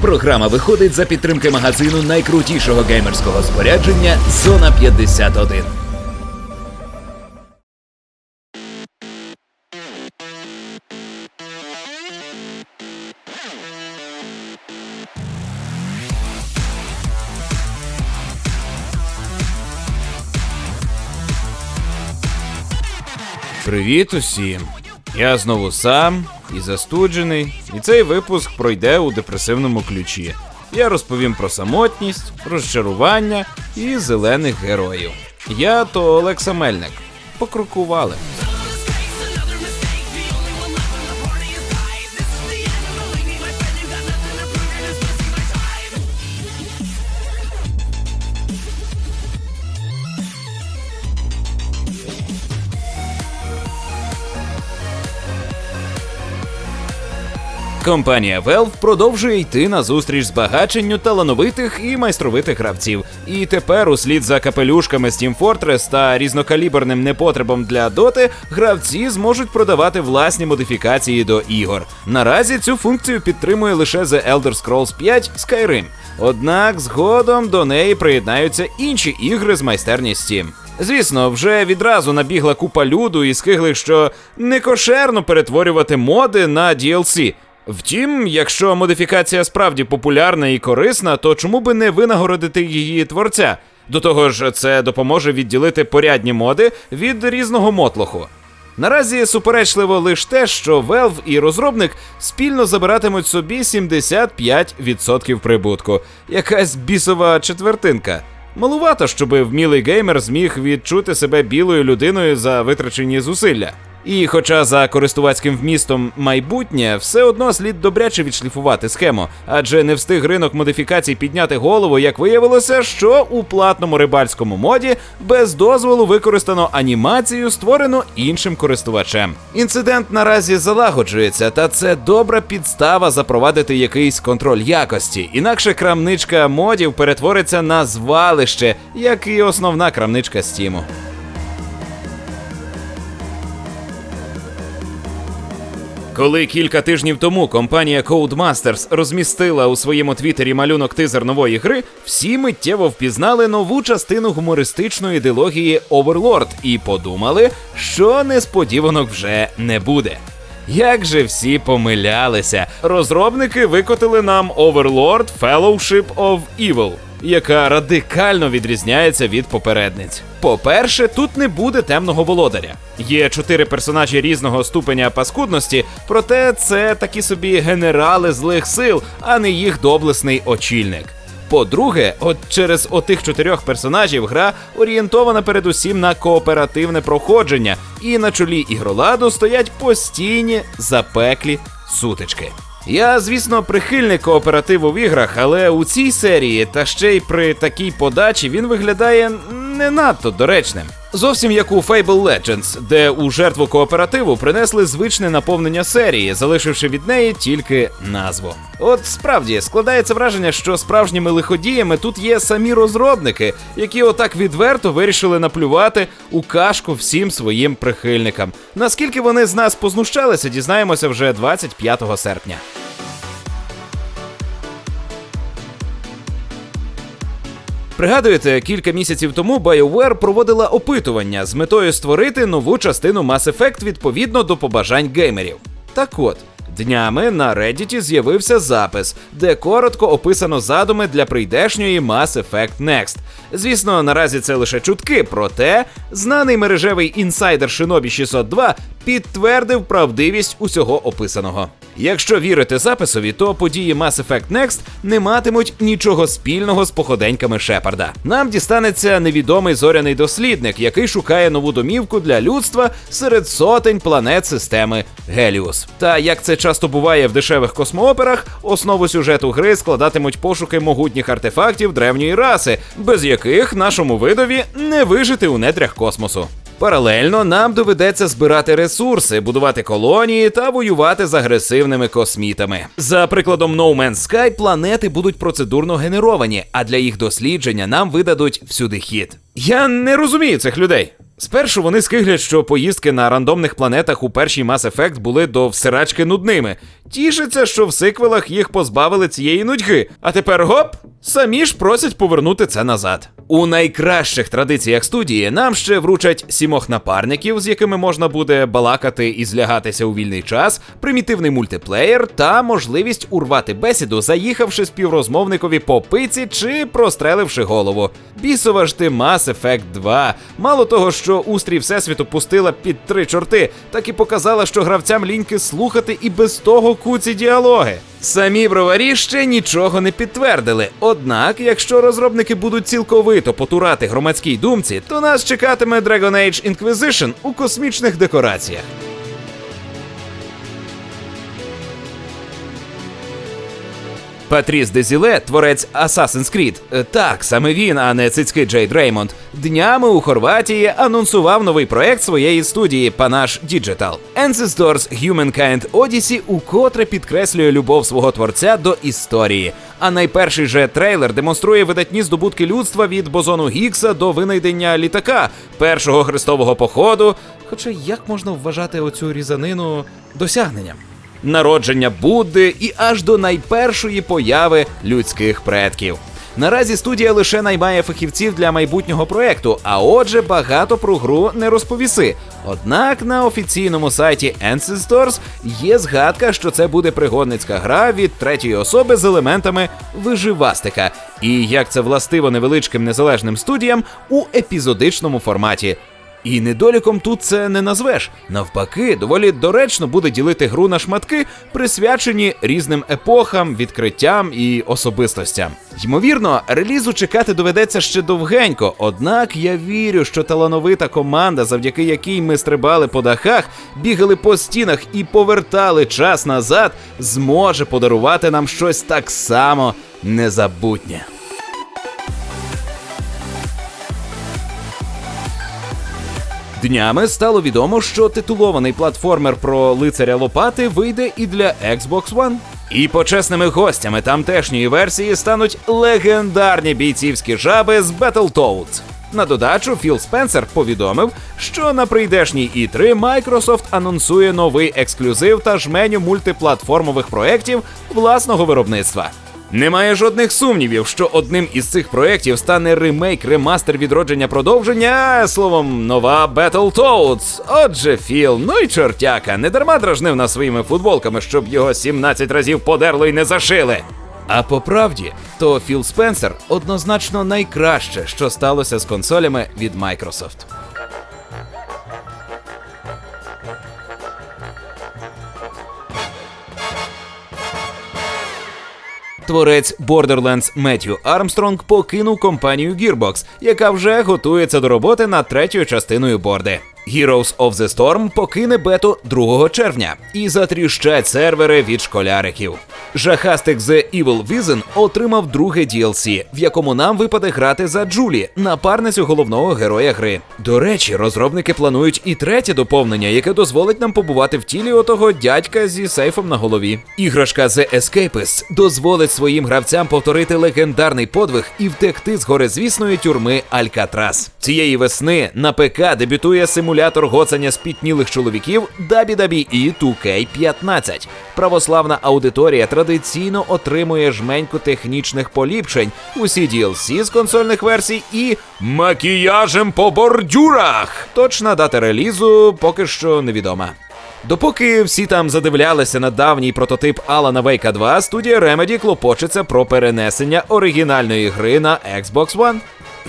Програма виходить за підтримки магазину найкрутішого геймерського спорядження Зона 51. Привіт усім! Я знову сам і застуджений, і цей випуск пройде у депресивному ключі. Я розповім про самотність, розчарування і зелених героїв. Я то Олекса Мельник. Покрукували. Компанія Valve продовжує йти на зустріч збагаченню талановитих і майстровитих гравців. І тепер, услід за капелюшками з Team Fortress та різнокаліберним непотребом для доти, гравці зможуть продавати власні модифікації до ігор. Наразі цю функцію підтримує лише The Elder Scrolls 5 Skyrim. Однак згодом до неї приєднаються інші ігри з майстерні Steam. Звісно, вже відразу набігла купа люду і скиглих, що некошерно перетворювати моди на DLC. Втім, якщо модифікація справді популярна і корисна, то чому би не винагородити її творця? До того ж, це допоможе відділити порядні моди від різного мотлоху. Наразі суперечливо лише те, що Valve і розробник спільно забиратимуть собі 75% прибутку. Якась бісова четвертинка. Малувато, щоби вмілий геймер зміг відчути себе білою людиною за витрачені зусилля. І хоча за користувацьким вмістом майбутнє, все одно слід добряче відшліфувати схему, адже не встиг ринок модифікацій підняти голову, як виявилося, що у платному рибальському моді без дозволу використано анімацію, створену іншим користувачем. Інцидент наразі залагоджується, та це добра підстава запровадити якийсь контроль якості. Інакше крамничка модів перетвориться на звалище, як і основна крамничка Стіму. Коли кілька тижнів тому компанія Codemasters розмістила у своєму твіттері малюнок тизер нової гри, всі миттєво впізнали нову частину гумористичної ідеології Overlord і подумали, що несподіванок вже не буде. Як же всі помилялися, розробники викотили нам Overlord Fellowship of Evil, яка радикально відрізняється від попередниць. По-перше, тут не буде темного володаря. Є чотири персонажі різного ступеня паскудності, проте це такі собі генерали злих сил, а не їх доблесний очільник. По-друге, от через отих чотирьох персонажів гра орієнтована передусім на кооперативне проходження, і на чолі ігроладу стоять постійні запеклі сутички. Я, звісно, прихильник кооперативу в іграх, але у цій серії, та ще й при такій подачі, він виглядає не надто доречним. Зовсім як у Fable Legends, де у жертву кооперативу принесли звичне наповнення серії, залишивши від неї тільки назву. От справді складається враження, що справжніми лиходіями тут є самі розробники, які отак відверто вирішили наплювати у кашку всім своїм прихильникам. Наскільки вони з нас познущалися, дізнаємося вже 25 серпня. Пригадуєте, кілька місяців тому BioWare проводила опитування з метою створити нову частину Mass Effect відповідно до побажань геймерів. Так от. Днями на Reddit з'явився запис, де коротко описано задуми для прийдешньої Mass Effect Next. Звісно, наразі це лише чутки, проте знаний мережевий інсайдер Shinobi 602 підтвердив правдивість усього описаного. Якщо вірити записові, то події Mass Effect Next не матимуть нічого спільного з походеньками Шепарда. Нам дістанеться невідомий зоряний дослідник, який шукає нову домівку для людства серед сотень планет системи Геліус. Та як це часто буває в дешевих космооперах, основу сюжету гри складатимуть пошуки могутніх артефактів древньої раси, без яких нашому видові не вижити у недрях космосу. Паралельно нам доведеться збирати ресурси, будувати колонії та воювати з агресивними космітами. За прикладом No Man's Sky, планети будуть процедурно генеровані, а для їх дослідження нам видадуть всюди хід. Я не розумію цих людей. Спершу вони скиглять, що поїздки на рандомних планетах у першій Mass Effect були до всирачки нудними. Тішиться, що в сиквелах їх позбавили цієї нудьги, а тепер гоп, самі ж просять повернути це назад. У найкращих традиціях студії нам ще вручать сімох напарників, з якими можна буде балакати і злягатися у вільний час, примітивний мультиплеєр та можливість урвати бесіду, заїхавши співрозмовникові по пиці чи простреливши голову. Бісова ж ти Mass Effect 2. Мало того, що устрій всесвіту пустила під три чорти, так і показала, що гравцям ліньки слухати і без того куці діалоги. Самі броварі ще нічого не підтвердили. Однак, якщо розробники будуть цілковито потурати громадській думці, то нас чекатиме Dragon Age Inquisition у космічних декораціях. Патріс Дезіле, творець Assassin's Creed, е, так, саме він, а не цицьки Джейд Реймонд, днями у Хорватії анонсував новий проект своєї студії Panache Digital. Ancestors Humankind Odyssey укотре підкреслює любов свого творця до історії. А найперший же трейлер демонструє видатні здобутки людства від бозону Гікса до винайдення літака, першого хрестового походу. Хоча як можна вважати оцю різанину досягненням? Народження Будди і аж до найпершої появи людських предків. Наразі студія лише наймає фахівців для майбутнього проекту, а отже, багато про гру не розповіси. Однак на офіційному сайті Ancestors є згадка, що це буде пригодницька гра від третьої особи з елементами виживастика. І як це властиво невеличким незалежним студіям у епізодичному форматі. І недоліком тут це не назвеш. Навпаки, доволі доречно буде ділити гру на шматки, присвячені різним епохам, відкриттям і особистостям. Ймовірно, релізу чекати доведеться ще довгенько. Однак я вірю, що талановита команда, завдяки якій ми стрибали по дахах, бігали по стінах і повертали час назад, зможе подарувати нам щось так само незабутнє. Днями стало відомо, що титулований платформер про лицаря Лопати вийде і для Xbox One. І почесними гостями тамтешньої версії стануть легендарні бійцівські жаби з Battletoads. На додачу Філ Спенсер повідомив, що на прийдешній E3 Microsoft анонсує новий ексклюзив та жменю мультиплатформових проєктів власного виробництва. Немає жодних сумнівів, що одним із цих проєктів стане ремейк, ремастер відродження продовження, словом, нова Battletoads. Отже, Філ, ну й чортяка, не дарма дражнив нас своїми футболками, щоб його 17 разів подерли й не зашили. А по правді, то Філ Спенсер однозначно найкраще, що сталося з консолями від Microsoft. Творець Borderlands Меттью Армстронг покинув компанію Gearbox, яка вже готується до роботи над третьою частиною борди. Heroes of the Storm покине бету 2 червня і затріщать сервери від школяриків. Жахастик The Evil Vision отримав друге DLC, в якому нам випаде грати за Джулі, напарницю головного героя гри. До речі, розробники планують і третє доповнення, яке дозволить нам побувати в тілі отого дядька зі сейфом на голові. Іграшка The Escapist дозволить своїм гравцям повторити легендарний подвиг і втекти з горизвісної тюрми Алькатрас. Цієї весни на ПК дебютує симулятор гоцання спітнілих чоловіків WWE 2K15. Православна аудиторія традиційно отримує жменьку технічних поліпшень, усі DLC з консольних версій і макіяжем по бордюрах. Точна дата релізу поки що невідома. Допоки всі там задивлялися на давній прототип Алана Вейка 2, студія Remedy клопочеться про перенесення оригінальної гри на Xbox One.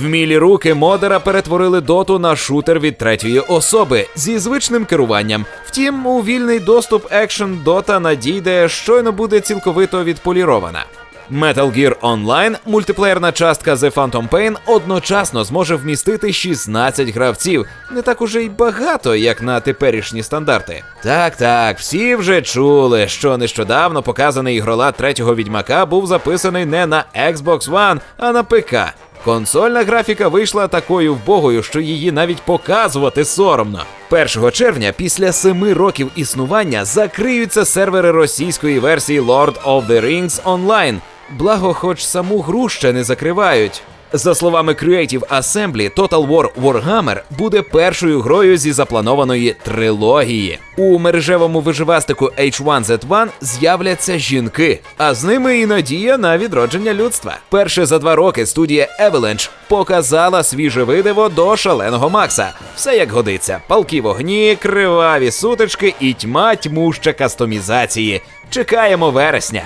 Вмілі руки модера перетворили доту на шутер від третьої особи зі звичним керуванням. Втім, у вільний доступ екшен дота надійде щойно буде цілковито відполірована. Metal Gear Online, мультиплеєрна частка The Phantom Pain, одночасно зможе вмістити 16 гравців. Не так уже й багато, як на теперішні стандарти. Так, так, всі вже чули, що нещодавно показаний ігролад третього відьмака був записаний не на Xbox One, а на ПК. Консольна графіка вийшла такою вбогою, що її навіть показувати соромно. 1 червня, після семи років існування, закриються сервери російської версії Lord of the Rings Online. Благо, хоч саму гру ще не закривають. За словами Creative Assembly, Total War Warhammer буде першою грою зі запланованої трилогії. У мережевому виживастику H1Z1 з'являться жінки, а з ними і надія на відродження людства. Перше за два роки студія Avalanche показала свіже видиво до шаленого Макса. Все як годиться: палки вогні, криваві сутички і тьма тьмуща кастомізації. Чекаємо вересня.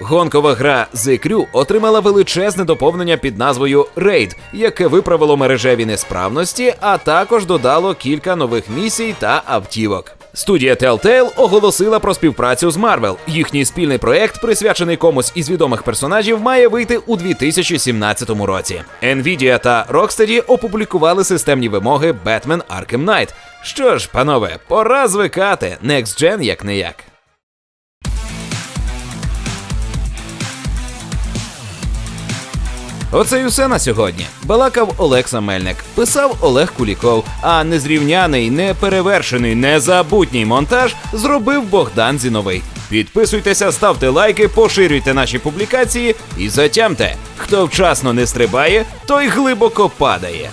Гонкова гра The Crew отримала величезне доповнення під назвою Raid, яке виправило мережеві несправності, а також додало кілька нових місій та автівок. Студія Telltale оголосила про співпрацю з Marvel. Їхній спільний проект, присвячений комусь із відомих персонажів, має вийти у 2017 році. Nvidia та Rocksteady опублікували системні вимоги Batman Arkham Knight. Що ж, панове, пора звикати. Next Gen як не як. Оце й усе на сьогодні. Балакав Олекса Мельник, писав Олег Куліков, а незрівняний, неперевершений, незабутній монтаж зробив Богдан Зіновий. Підписуйтеся, ставте лайки, поширюйте наші публікації і затямте. Хто вчасно не стрибає, той глибоко падає.